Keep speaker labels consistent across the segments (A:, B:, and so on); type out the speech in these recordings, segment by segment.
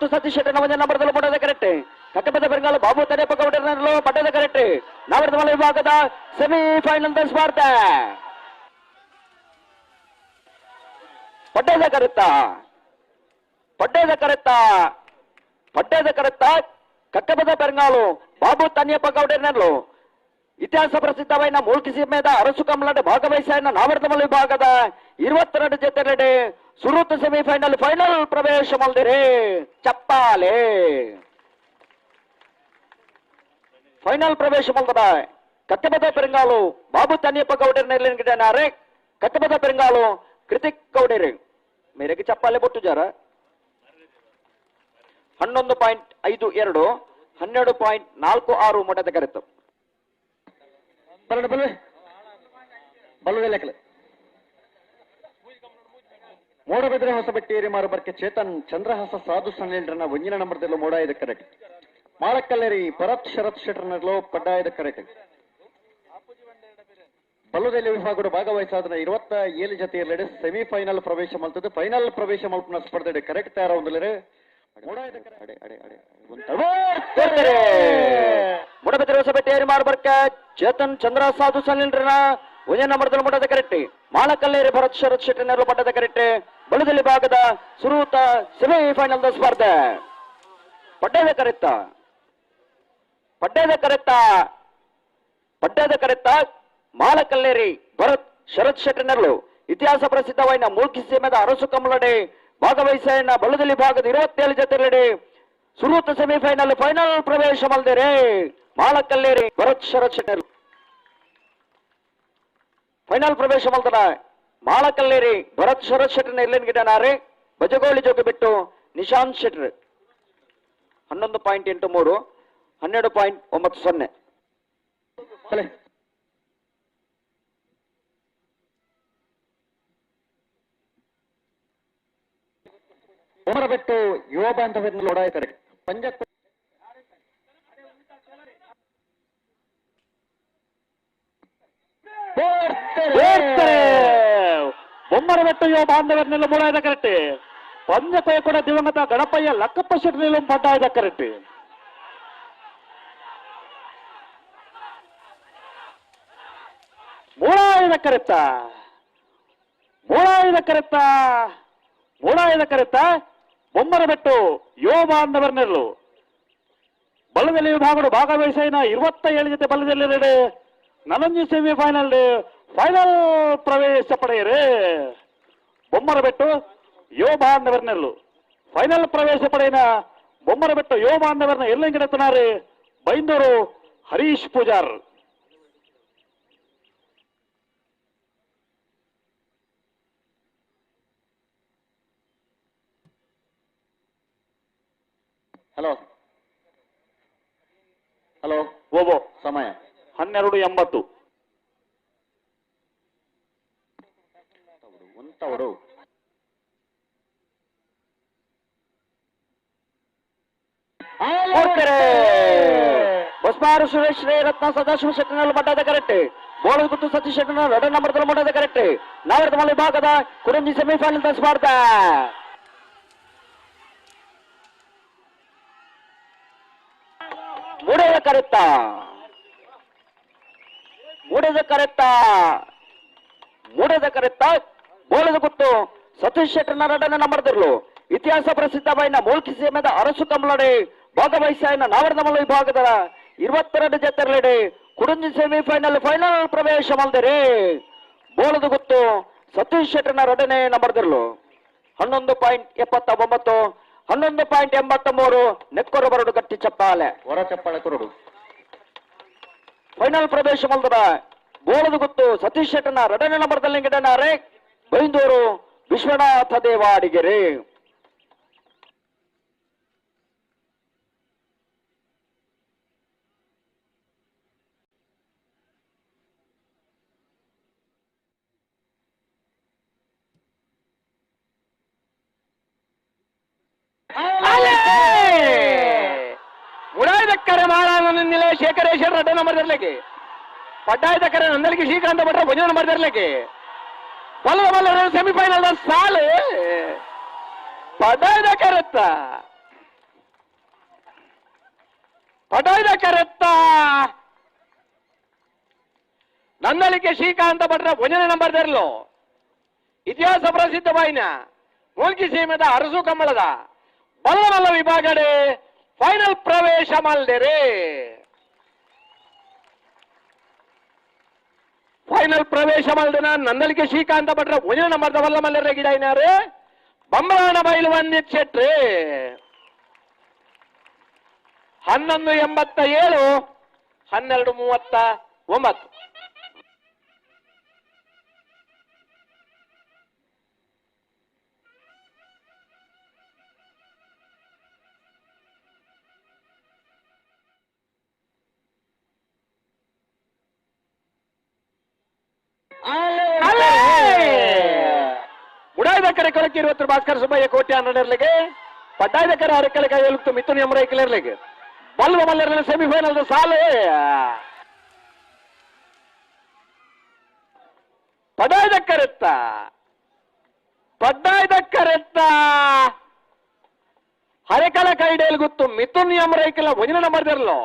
A: ಗುತ್ತು ಸತೀಶ್ ಶೆಟ್ಟಿ ನವಜನ ಬರೆದಲು ಪಡೆದ ಕರೆಕ್ಟ್ ಕಟ್ಟಪದ ಬೆಂಗಾಲ ಬಾಬು ತಡೆಯಪ್ಪ ಗೌಡರನ್ನು ಪಡೆದ ಕರೆಕ್ಟ್ ನವರದ ಮಲ ವಿಭಾಗದ ಸೆಮಿಫೈನಲ್ ಸ್ಪರ್ಧೆ. ಪಡ್ಡದ ಕರೆತ್ತ. ಪಡ್ಡದ ಕರೆತ್ತ. ಪಡ್ಡದ ಕರೆತ್ತ ಕಟ್ಟಬದ ಬೆಂಗಾಲು ಬಾಬು ತನ್ಯಪ್ಪ ಗೌಡರನ್ನು ಇತಿಹಾಸ ಪ್ರಸಿದ್ಧವಾದ ಮೂಲ್ಕಿಸಿ ಮೇದ ಅರಸು ಕಮಲಡೆ ಭಾಗವಹಿಸ ನಾವರ್ಧಮಲ್ ವಿಭಾಗದ ಇರುವತ್ತೆರಡು ಜೊತೆಲೆಡೆ ಸೆಮಿಫೈನಲ್ ಫೈನಲ್ ಪ್ರವೇಶ ಮಲ್ದಿರಿ. ಚಪ್ಪಾಲೆ ಫೈನಲ್ ಪ್ರವೇಶ ಮಲ್ದದ ಕತ್ತಬದ ಪೆರಂಗಾಲು ಬಾಬು ತನ್ನಿಯಪ್ಪ ಗೌಡರ್ ನೆರಳಿಗಿದ್ದಾರೆ ಕತ್ತಬದ ಪೆರಂಗಾಲು ಕೃತಿಕ್ ಗೌಡರ್. ಮೇರೆಗೆ ಚಪ್ಪಾಲೆ ಬೊಟ್ಟು ಜಾರ. ಹನ್ನೊಂದು ಪಾಯಿಂಟ್ ಐದು ಎರಡು, ಹನ್ನೆರಡು ಪಾಯಿಂಟ್ ನಾಲ್ಕು ಆರು ಮೊಟ್ಟದ ಕರೆತು.
B: ಬಲ್ವೆ ಲೆಕ್ಕಲೆ. ಮೋಡಬೆದ್ರೆ ಹೊಸಬೆಟ್ಟೇರಿ ಮಾರುಬರ್ಕೆ ಚೇತನ್ ಚಂದ್ರಹಾಸ ಸಾಧು ಸನ್ನೆಂಡ್ರನ ಒಂಜಿನ ನಂಬರ್ದಲ್ಲೂ ಮೋಡ ಇದೆ ಕರೆಕ್ಟ್ ಮಾಳಕ್ಕಲ್ಲೇರಿ ಭರತ್ ಶರತ್ ಶೆಟ್ರನಲ್ಲೋ ಪಡ್ಡ ಕರೆಕ್ಟ್ ಬಲ್ಲುದಲ್ಲಿ ವಿಭಾಗಗಳು ಭಾಗವಹಿಸಾದ ಇರುವತ್ತ ಏಳು ಜತೆಯಲ್ಲಿ ಸೆಮಿಫೈನಲ್ ಪ್ರವೇಶ ಮಲ್ತದ್ದು ಫೈನಲ್ ಪ್ರವೇಶ ಮಲ್ಪನ ಸ್ಪರ್ಧೆ ಕರೆಕ್ಟ್ ತಯಾರ
A: ತೋರ್ತಾರೆ. ಮುಡಬೆದ್ರೆ ಹೊಸಬೆಟ್ಟೇರಿ ಮಾರುಬರ್ಕ ಚೇತನ್ ಚಂದ್ರ ಸಾಧು ಸಲಿಂಡ್ರನ ಒಂದೇ ನಂಬರ್ದಲ್ಲಿ ಮುಡದ ಕರೆಕ್ಟ್ ಮಾಳಕಲ್ಲೇರಿ ಭರತ್ ಶರತ್ ಶೆಟ್ಟಿ ನೆರಳು ಪಟ್ಟದ ಕರೆಕ್ಟ್ ಬಳುದಲ್ಲಿ ಭಾಗದ ಸುರೂತ ಸೆಮಿಫೈನಲ್ ಸ್ಪರ್ಧೆ. ಪಡ್ಡೇದ ಕರೆತ್ತ. ಪಡ್ಡೇದ ಕರೆತ್ತ. ಪಡ್ಡೇದ ಕರೆತ್ತ ಮಾಲಕಲ್ಲೇರಿ ಭರತ್, ಶರತ್ ಶೆಟ್ಟಿ ನೆರಳು. ಇತಿಹಾಸ ಪ್ರಸಿದ್ಧವಾಯಿನ ಮೂಲ್ಕಿ ಸೀಮೆದ ಅರಸು ಕಮಲಡೆ ಭಾಗವಹಿಸಿನ ಬಲದಲ್ಲಿ ಭಾಗದ ಇರುವತ್ತೇಳು ಜೊತೆಗಳಡಿ ಸುರೂತ ಸೆಮಿಫೈನಲ್ ಫೈನಲ್ ಪ್ರವೇಶ ರೇ ಮಾಲಕಲ್ಲೇರಿ ಭರತ್, ಶರತ್ ಶೆಟ್ಟಿ ಫೈನಲ್ ಪ್ರವೇಶ ಮಲ್ದನ ಮಾಳಕಲ್ಲೇರಿ ಭರತ್ ಶರತ್ ಶೆಟ್ಟರ್ನ ಇಲ್ಲಿಗಿದ್ದಾನಾರೆ ಬಜಗೋಳಿ ಜೋಗಿ ಬಿಟ್ಟು ನಿಶಾಂತ್ ಶೆಟ್ರ್. ಹನ್ನೊಂದು ಪಾಯಿಂಟ್ ಎಂಟು ಮೂರು ಹನ್ನೆರಡು ಪಾಯಿಂಟ್ ಒಂಬತ್ತು ಸೊನ್ನೆ.
B: ಬಿಟ್ಟು ಯುವ ಬಾಂಧವ್ಯದಲ್ಲಿ ಓಡಾಯ್ತಾರೆ ಪಂಜ
C: ಬೊಮ್ಮರ ಬೆಟ್ಟು ಯುವ ಬಾಂಧವರನ್ನೆಲ್ಲ ಮೂಡಾಯ್ದ ಕರೆಕ್ಟ್ ಪಂಜಪಯ್ಯ ಕೂಡ ದಿವಂಗತ ಗಣಪಯ್ಯ ಲಕ್ಕಪ್ಪ ಶೆಟ್ಟಿ ಪಡ್ಡಾಯ್ದ ಕರೆಕ್ಟ್ ಮೂಡಾಯ್ದ ಕರೆತ್ತ ಮೂಡಾಯ್ದ ಕರೆತ್ತ ಮೂಡಾಯ್ದ ಕರೆತ್ತ ಬೊಮ್ಮರ ಬೆಟ್ಟು ಯುವ ಬಾಂಧವರನ್ನೆಲ್ಲು ಬಲದಲ್ಲಿ ವಿಭಾಗಗಳು ಭಾಗವಹಿಸಿನ ಇರುವತ್ತ ಏಳು ಜೊತೆ ಬಲದಲ್ಲಿ ನಲಂಜಿ ಸೆಮಿಫೈನಲ್ ಫೈನಲ್ ಪ್ರವೇಶ ಪಡೆಯರೆ. ಬೊಮ್ಮರ ಬೆಟ್ಟು ಯುವ ಬಾಂಧವರನ್ನೆಲ್ಲು ಫೈನಲ್ ಪ್ರವೇಶ ಪಡೆಯನ ಬೊಮ್ಮರ ಬೆಟ್ಟು ಬಾಂಧವರ್ನ ಬಾಂಧವರನ್ನ ಎಲ್ಲೆಂಗಿಡತನಾರಿ? ಬೈಂದೂರು ಹರೀಶ್ ಪೂಜಾರ್.
B: ಹಲೋ. ಹಲೋ
C: ಓಬೋ.
B: ಸಮಯ.
C: ಹನ್ನೆರಡು ಎಂಬತ್ತು.
A: ಕೊಡ್ತಾರೆ ಬಸ್ಮಾರು ಸುರೇಶ್ ರತ್ನ ಸದಾಶಿವ ಶೆಟ್ಟಿನಲ್ಲಿ ಮಟ್ಟದ ಕರೆಕ್ಟ್. ಬೋಳದ ಗುತ್ತು ಸತೀಶ್ ಶೆಟ್ಟಿನ ಎರಡು ನಂಬರ್ ಮಟ್ಟದ ಕರೆಕ್ಟ್. ನಾವರದ ಮಲ್ಲಿ ಭಾಗದ ಕುರಂಜಿ ಸೆಮಿಫೈನಲ್ ಸ್ಪರ್ಧೆ ಮೂಡೆಯ ಕರೆತ್ತ ಮೂಡೆದ ಕರೆತ್ತ ಮೂಡೆದ ಕರೆತ್ತ ಬೋಳದ ಗುತ್ತು. ಸತೀಶ್ ಶೆಟ್ಟರ್ನ ರಡನೆ ನಂಬರ್ದಿರ್ಲು ಇತಿಹಾಸ ಪ್ರಸಿದ್ಧವಾಯಿನ ಮೂಲ್ಕಿ ಸೀಮೆದ ಅರಸು ಕಂಬಳಡೆ ಭಾಗವಹಿಸಿನ ನಾವರದ ಮಲ್ಲ ವಿಭಾಗದ ಇರುವತ್ತೆರಡು ಜೊತೆರಲೆಡೆ. ಕುಡುಂಜಿ ಸೆಮಿಫೈನಲ್ ಫೈನಲ್ ಪ್ರವೇಶ ಮಲ್ದಿರಿ ಬೋಳದ ಗುತ್ತು ಸತೀಶ್ ಶೆಟ್ಟರ್ನ ರಡನೆ ನಂಬರ್ದಿರ್ಲು ಹನ್ನೊಂದು ಪಾಯಿಂಟ್ ಎಪ್ಪತ್ತ ಒಂಬತ್ತು ಹನ್ನೊಂದು ಪಾಯಿಂಟ್ ಎಂಬತ್ತ ಮೂರು ನೆಕ್ಕೊರ ಬರಡು ಗಟ್ಟಿ ಚಪ್ಪಾಲೆ
B: ಹೊರ ಚಪ್ಪಾಳೆ ಕುರುಡು.
A: ಫೈನಲ್ ಪ್ರವೇಶ ಮಲ್ದದ ಬೋಳದ ಗುತ್ತು ಸತೀಶ್ ಶೆಟ್ಟನ ರಡನೆ ನಂಬರ್ದಲ್ಲಿ ಗಿಡನಾರೆ ಬೈಂದೂರು ವಿಶ್ವನಾಥ ದೇವಾಡಿಗೆರೆ.
C: ಮುಡಾಯ್ದಕ್ಕರೆ ಮಾಳಾನಂದಿಲೆ ಶೇಖರೇಶ್ವರ ರಡ್ಡನ ನಂಬರ್ ತರಲಿಕ್ಕೆ ಪಡ್ಡಾಯ್ದಕ್ಕರೆ ನಂದಲಿಗೆ ಶ್ರೀಕಾಂತ ಭಟ್ರ ಭಜನ ನಂಬರ್ ಒಲಗ ಒಲಗ ಸೆಮಿಫೈನಲ್ ಸಾಲು. ಪಟಾಯ್ದ ಕರೆತ್ತ. ಪಟಾಯ್ದ ಕರೆತ್ತ. ನನ್ನಲಿಕೆ ಶ್ರೀಕಾಂತ ಭಟ್ರ ಒಂದನೇ ನಂಬರ್ ತೆರಲು ಇತಿಹಾಸ ಪ್ರಸಿದ್ಧ ಬಾಯಿನ. ಮೂಲ್ಕಿ ಸೀಮೆದ ಅರಸು ಕಮಲದ ಬಲ್ಲ ಬಲ್ಲ ವಿಭಾಗಡೆ ಫೈನಲ್ ಪ್ರವೇಶ ಮಾಡಿದೆ ಫೈನಲ್ ಪ್ರವೇಶ ಮಾಡಿದ ನನ್ನಲ್ಲಿಗೆ ಶ್ರೀಕಾಂತ ಭಟ್ರ ಒಂದೇ ನಂಬರ್ದ ವಲ್ಲ ಮಲ್ಲರ ಗಿಡ ಏನಾರು ಬಂಬರಾಣ ಬೈಲು ಒಂದಿತ್ ಶೆಟ್ರಿ ಹನ್ನೊಂದು ಎಂಬತ್ತ ಏಳು, ಹನ್ನೆರಡು ಮೂವತ್ತ ಒಂಬತ್ತು. ಕೊಳಕ್ಕೆ ಇರುವತ್ತರ ಭಾಸ್ಕರ ಸುಬ್ಬಯ್ಯ ಕೋಟೆ ಹನ್ನೆರಡರ್ಲಿಗೆ ಪಡ್ಡಾಯ್ದಕ್ಕರೆ ಅರಕಲೆ ಕೈಯಲ್ತು ಮಿಥುನ್ ಎಮರೈ ಕಿಲರ್ಲಿಗೆ ಬಲ್ವ ಮಲ್ಲರಲ್ಲಿ ಸೆಮಿಫೈನಲ್ ಸಾಲೆ. ಪಡ್ಡಾಯ್ದಕ್ಕರೆತ್ತ ಪಡ್ಡಾಯ್ದಕ್ಕರೆತ್ತ ಹರೆಕಲ ಕೈಡೇಲ್ ಗೊತ್ತು ಮಿಥುನ್ ಎಮರೈಕಲ ಒಂದಿನ ನಂಬರ್ದಿರ್ಲು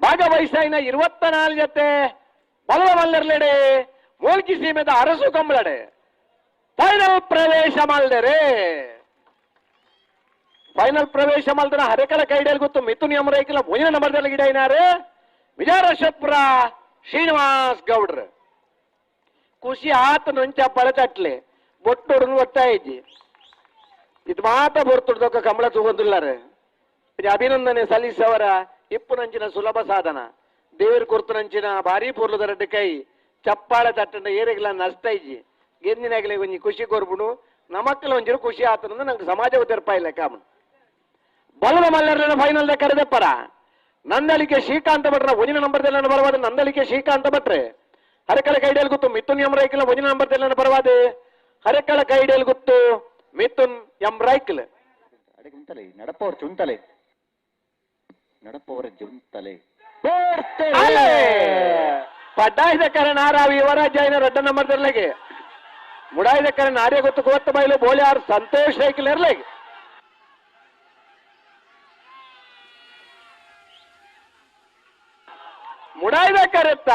C: ಭಾಗವಹಿಸಿನ ಇರುವತ್ತ ನಾಲ್ಕು ಜೊತೆ ಬಲ್ವ ಮಲ್ಲರ್ಲೆಡೆ, ಮೂಲ್ಕಿ ಸೀಮೆದ ಅರಸು ಕಂಬಳಡೆ. ಫೈನಲ್ ಪ್ರವೇಶ ಮಾಡಿದರೆ ಫೈನಲ್ ಪ್ರವೇಶ ಮಾಡಿದ್ರೆ ಹರೆಕಲ ಕೈಡಿಯಲ್ಲಿ ಗೊತ್ತು. ಮಿಥುನ್ ಎಮರೈಕಲ ಮುಂದಿನ ನಂಬರ್ದಲ್ಲಿ ಗಿಡ ವಿಜಯ ರಶಪ್ರ ಶ್ರೀನಿವಾಸ್ ಗೌಡ್ರ. ಖುಷಿ ಆತ ನುಂಚ ಪಳತಟ್ಲೆ ಬೊಟ್ಟು ಹುಡುಗ ಇದ್ದಿ. ಇದು ಮಾತ ಬರ್ತುಡ್ದೊಕ್ಕ ಕಮಲ ತಗೊಂಡಿಲ್ಲಾರೆ ಅಭಿನಂದನೆ ಸಲ್ಲಿಸವರ ಇಪ್ಪು ನಂಚಿನ ಸುಲಭ ಸಾಧನ. ದೇವರ ಕುರ್ತು ನಂಚಿನ ಭಾರಿ ಪೂರ್ಲದ ರೆಡ್ಡಿ ಕೈ. ಚಪ್ಪಾಳೆ ತಟ್ಟಂಡ ಏರಿಗಿಲ್ಲ ನಷ್ಟ ಇಜ್ಜಿ ಗೆಂದಿನಾಗಲೇ ಒಂಜಿ ಖುಷಿ ಕೊರ್ಬಿಡು ನಮಕ್ಕಲ್ಲ ಒಂಚೂರು ಖುಷಿ ಆತನಂದು ನಂಗೆ ಸಮಾಜ ಉದರ್ಪ ಇಲ್ಲ ಕಾಮನ್ ಬಲದ ಮಲ್ಲರನ್ನ ಫೈನಲ್ ಕರೆದಪ್ಪರ ನಂದಲಿಕೆ ಶ್ರೀಕಾಂತ ಭಟ್ರ ನಂಬರ್ ನಂಬರ್ದೆಲ್ಲ ಬರವಾದ ನಂದಲಿಕೆ ಶ್ರೀಕಾಂತ ಭಟ್ರೆ. ಹರಕಳ ಕೈಡಿಯಲ್ಲಿ ಗೊತ್ತು ಮಿಥುನ್ ಎಂ ರೈಕಲ್ ನಂಬರ್ ನಂಬರ್ದೆಲ್ಲ ಬರವಾದ ಹರಕಳ ಕೈಡಿಯಲ್ಲಿ ಗೊತ್ತು ಮಿಥುನ್ ಎಂ ರೈಕಲ್.
B: ಅಡಿಗೆ ಉಂಟಲೆ ನಡಪವರ ಚುಂತಲೆ ನಡಪವರ ಜುಂತಲೆ
C: ಪಡ್ಡಾಯ್ದ ಕರೆ ನಾರಾವಿ ಯುವರಾಜ್ ರಡ್ಡ ನಂಬರ್ ಇರ್ಲಿಗೆ ಮುಡಾಯ್ದ ಕರೆ ನಾರ್ಯ ಗೊತ್ತು ಕೋತ್ತ ಬೈಲು ಬೋಳ್ಯಾರ್ ಸಂತೋಷ ಸೈಕಲ್ ಇರ್ಲಿ. ಮುಡಾಯ್ದ ಕರೆತ್ತ.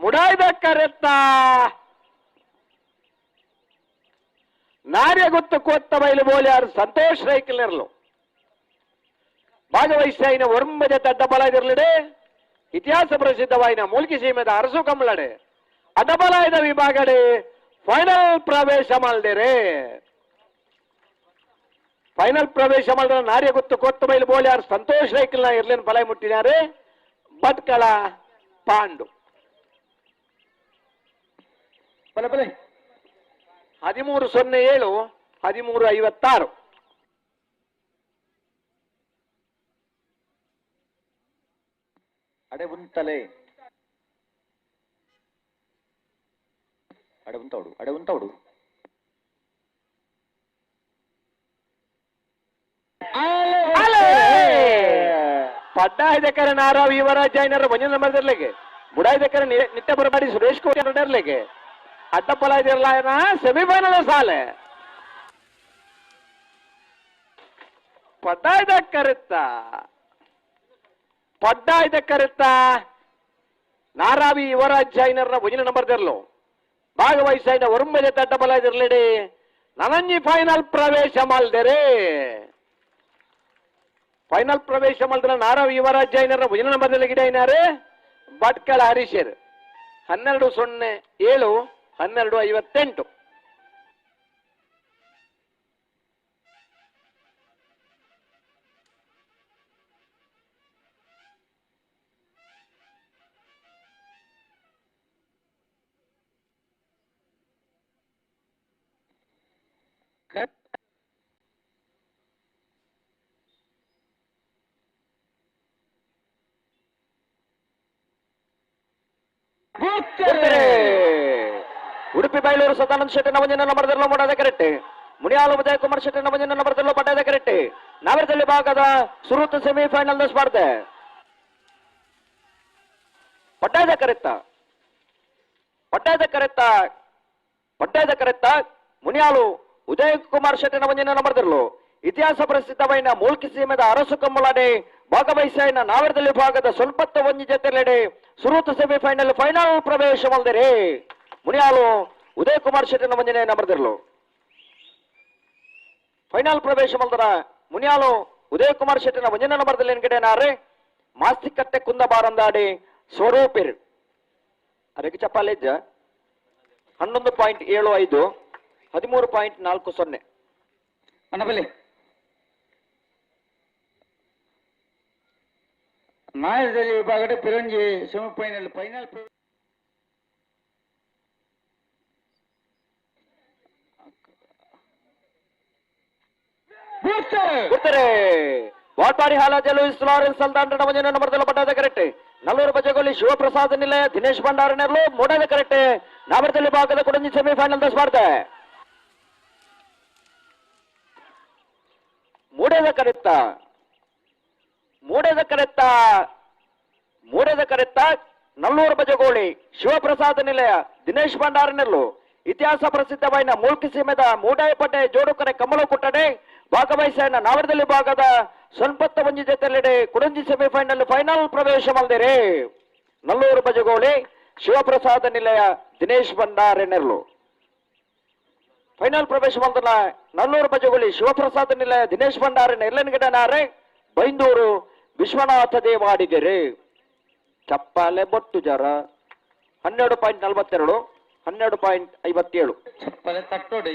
C: ಮುಡಾಯ್ದ ಕರೆತ್ತ. ನಾರ್ಯ ಗೊತ್ತು ಕೋತ್ತ ಬೈಲು ಬೋಳ್ಯಾರ್ ಸಂತೋಷ್ ಸೈಕಲ್ ಇರ್ಲು. ಭಾಗವಹಿಸಿನ ಒರ್ಮದ ಅಡ್ಡಬಲಾಯದಿರಲಿಡೆ ಇತಿಹಾಸ ಪ್ರಸಿದ್ಧವಾಯಿನ ಮೂಲ್ಕಿ ಸೀಮೆದ ಅರಸು ಕಮಲಡೆ. ಅಡ್ಡಬಲಾಯದ ವಿಭಾಗಡೆ ಫೈನಲ್ ಪ್ರವೇಶ ಮಾಡಿದರೆ. ಫೈನಲ್ ಪ್ರವೇಶ ಮಾಡಿದ ನಾರ್ಯ ಗೊತ್ತು ಕೊತ್ತ ಬೈಲು ಬೋಳ್ಯಾರು ಸಂತೋಷ್ ರೈಕಲ್ನ ಇರ್ಲೇನು ಫಲ ಮುಟ್ಟಿದ್ದಾರೆ ಭಟ್ಕಳ ಪಾಂಡು.
B: ಬಲೆ ಬಲೆ.
C: ಹದಿಮೂರು ಸೊನ್ನೆ ಏಳು ಹದಿಮೂರು ಐವತ್ತಾರು.
B: ಅಡೆ ಉಂತಲೆ ಅಡೆ ಉಂತವಡು ಅಡೆ ಉಂತವಡು
C: ಪಡ್ಡಾಯ್ದಕರ ನಾರಾವ್ ಯುವರಾಜ್ ಜೈನರ ಮಂಜನ ನಂಬರ್ದಿರ್ಲಿಕ್ಕೆ ಬುಡಾಯ್ದಕರ ನಿತ್ಯ ಬರಬಾಡಿ ಸುರೇಶ್ ಕೋಟಿ ಎರಡರ್ಲಿಕ್ಕೆ ಅಡ್ಡಪ್ಪಲ ಇದಿರಲ್ಲ ಸೆಮಿಫೈನಲ್ ಸಾಲೆ. ಪಡ್ಡಾಯ್ದಕ್ಕರಿತ್ತ ಪಡ್ಡಾಯ್ದಕ್ಕರಿತ್ತ ನಾರಾವಿ ಯುವರಾಜ್ ಜೈನರ ಮಂಜನ ನಂಬರ್ದಿರ್ಲು ಭಾಗವಹಿಸಿದ ಒರುಂಬಲೆ ತಡ್ಡಬಲ ಇದರಲ್ಲಿ ನನಂಜಿ ಫೈನಲ್ ಪ್ರವೇಶ ಮಲ್ದೆರೆ. ಫೈನಲ್ ಪ್ರವೇಶ ಮಾಡಿದ್ರೆ ನಾರಾವ್ ಯುವರಾಜ್ ಭುಜನ ನಂಬರ್ದಲ್ಲಿ ಗಿಡ ಏನಾರೆ? ಭಟ್ಕಳ ಹರೀಶರ್. ಹನ್ನೆರಡು ಸೊನ್ನೆ ಏಳು, ಹನ್ನೆರಡು ಐವತ್ತೆಂಟು. ಉಡುಪಿ ಬಯಲೂರು ಸದಾನಂದ ಶೆಟ್ಟಿ ನವಜನ ನಂಬರ್ದಲ್ಲೂ ಮಾಡೋದೇ ಕರೆಕ್ಟ್ ಮುನಿಯಾಲು ಉದಯ ಕುಮಾರ್ ಶೆಟ್ಟಿ ನವಜನ ನಂಬರ್ದಲ್ಲೂ ಪಡೆಯದೇ ಕರೆಕ್ಟ್ ನಾವೇರದಲ್ಲಿ ಭಾಗದ ಸುರುತ್ ಸೆಮಿಫೈನಲ್ ಸ್ಪರ್ಧೆ. ಪಟ್ಟಾಯ್ದ ಕರೆತ್ತ. ಪಟ್ಟಾಯ್ದ ಕರೆತ್ತ. ಪಟ್ಟಾಯ್ದ ಕರೆತ್ತ ಮುನಿಯಾಲು ಉದಯ ಕುಮಾರ್ ಶೆಟ್ಟಿ ನವಜನ ನಂಬರ್ದಲ್ಲೂ
A: ಇತಿಹಾಸ ಪ್ರಸಿದ್ಧವೈನ ಮೂಲ್ಕಿ ಸೀಮೆದ ಅರಸು ಕಮ್ಮಲಾಡೆ ಭಾಗವಹಿಸಿನ ನಾವೇರದಲ್ಲಿ ಭಾಗದ ಸ್ವಲ್ಪತ್ತ ಒಂಜಿ ಜೊತೆಲೆಡೆ ಸುರೂತ ಸೆಮಿಫೈನಲ್ ಫೈನಲ್ ಪ್ರವೇಶ ಮಲ್ದಿರಿ ಮುನಿಯಾಲು ಉದಯ್ ಕುಮಾರ್ ಶೆಟ್ಟಿನ ಮಂಜನೆ ನಂಬರ್ದಿರ್ಲು ಫೈನಲ್ ಪ್ರವೇಶ ಮಲ್ದರ ಮುನಿಯಾಲು ಉದಯ್ ಕುಮಾರ್ ಶೆಟ್ಟಿನ ಮುಂಜಾನೆ ನಂಬರ್ದಲ್ಲಿ ಎನ್ಗಡೆನಾರೆ ಮಾಸ್ತಿಕಟ್ಟೆ ಕುಂದ ಬಾರಂದಾಡಿ ಸ್ವರೂಪಿರ್. ಅದಕ್ಕೆ ಚಪ್ಪಾಲೆಜ್ಜ ಹನ್ನೊಂದು ಪಾಯಿಂಟ್ ಏಳು ಐದು, ಹದಿಮೂರು ಪಾಯಿಂಟ್ ನಾಲ್ಕು ಸೊನ್ನೆ.
B: ಅಣ್ಣಬಲ್ಲಿ ನಾಯಕದಲ್ಲಿ ವಿಭಾಗದ ಪಿರಂಜಿ ಸೆಮಿಫೈನಲ್ ಫೈನಲ್
A: ಬಿಡ್ತಾರೆ ವಾಟಾರಿ ಹಾಲಾಜಿ ಲೂಯಿಸ್ ಲಾರೆನ್ಸ್ ಅಲ್ದಾಂಡ್ರನ ಮುಂಜಾನೆ ನಂಬರ್ದಲ್ಲ ಪಟ್ಟಾದ ಕರೆಕ್ಟ್ ನಲ್ಲೂರು ಬಜಗೋಲಿ ಶಿವಪ್ರಸಾದ್ ನಿಲಯ ದಿನೇಶ್ ಭಂಡಾರನೆರ್ಲು ಮೂಡದ ಕರೆಕ್ಟ್ ನಾವರದಲ್ಲಿ ಭಾಗದ ಕುಡಂಜಿ ಸೆಮಿಫೈನಲ್ ದಸ್ ಸ್ಪರ್ಧೆ ಮೂಡದ ಕರೆತ್ತ ಮೂಡದ ಕರೆತ್ತ ಮೂಡದ ಕರೆತ್ತ ನಲ್ಲೂರು ಬಜಗೋಳಿ ಶಿವಪ್ರಸಾದ ನಿಲಯ, ದಿನೇಶ್ ಭಂಡಾರನೆರ್ಲು ಇತಿಹಾಸ ಪ್ರಸಿದ್ಧವಾಯಿನ ಮೂಲ್ಕಿ ಸೀಮೆದ ಮೂಡಾಯಪಟ್ಟೆ ಜೋಡುಕರೆ ಕಮಲ ಕುಟ್ಟಡೆ ಭಾಗವಹಿಸಿನ ನಾವರದಲ್ಲಿ ಭಾಗದ ಸ್ವಲ್ಪತ್ತ ಒಂಜಿ ಕುರಂಜಿ ಕುಡಂಜಿ ಸೆಮಿಫೈನಲ್ ಫೈನಲ್ ಪ್ರವೇಶ ಮಲ್ದಿರಿ ನಲ್ಲೂರು ಬಜಗೋಳಿ ಶಿವಪ್ರಸಾದ ನಿಲಯ, ದಿನೇಶ್ ಭಂಡಾರೆನೆರ್ಲು ಫೈನಲ್ ಪ್ರವೇಶ ಮಲ್ದನ ನಲ್ಲೂರು ಬಜಗೋಳಿ ಶಿವಪ್ರಸಾದ ನಿಲಯ, ದಿನೇಶ್ ಭಂಡಾರೆ ನಾರೆ, ಬೈಂದೂರು ವಿಶ್ವನಾಥ ದೇವಾಡಿಗೆರೆ. ಚಪ್ಪಾಲೆ ಬೊಟ್ಟು ಜರ ಹನ್ನೆರಡು ಪಾಯಿಂಟ್ ನಲವತ್ತೆರಡು ಹನ್ನೆರಡು ಪಾಯಿಂಟ್ ಐವತ್ತೇಳು.
B: ಚಪ್ಪಲೆ ತಟ್ಟೋಡಿ.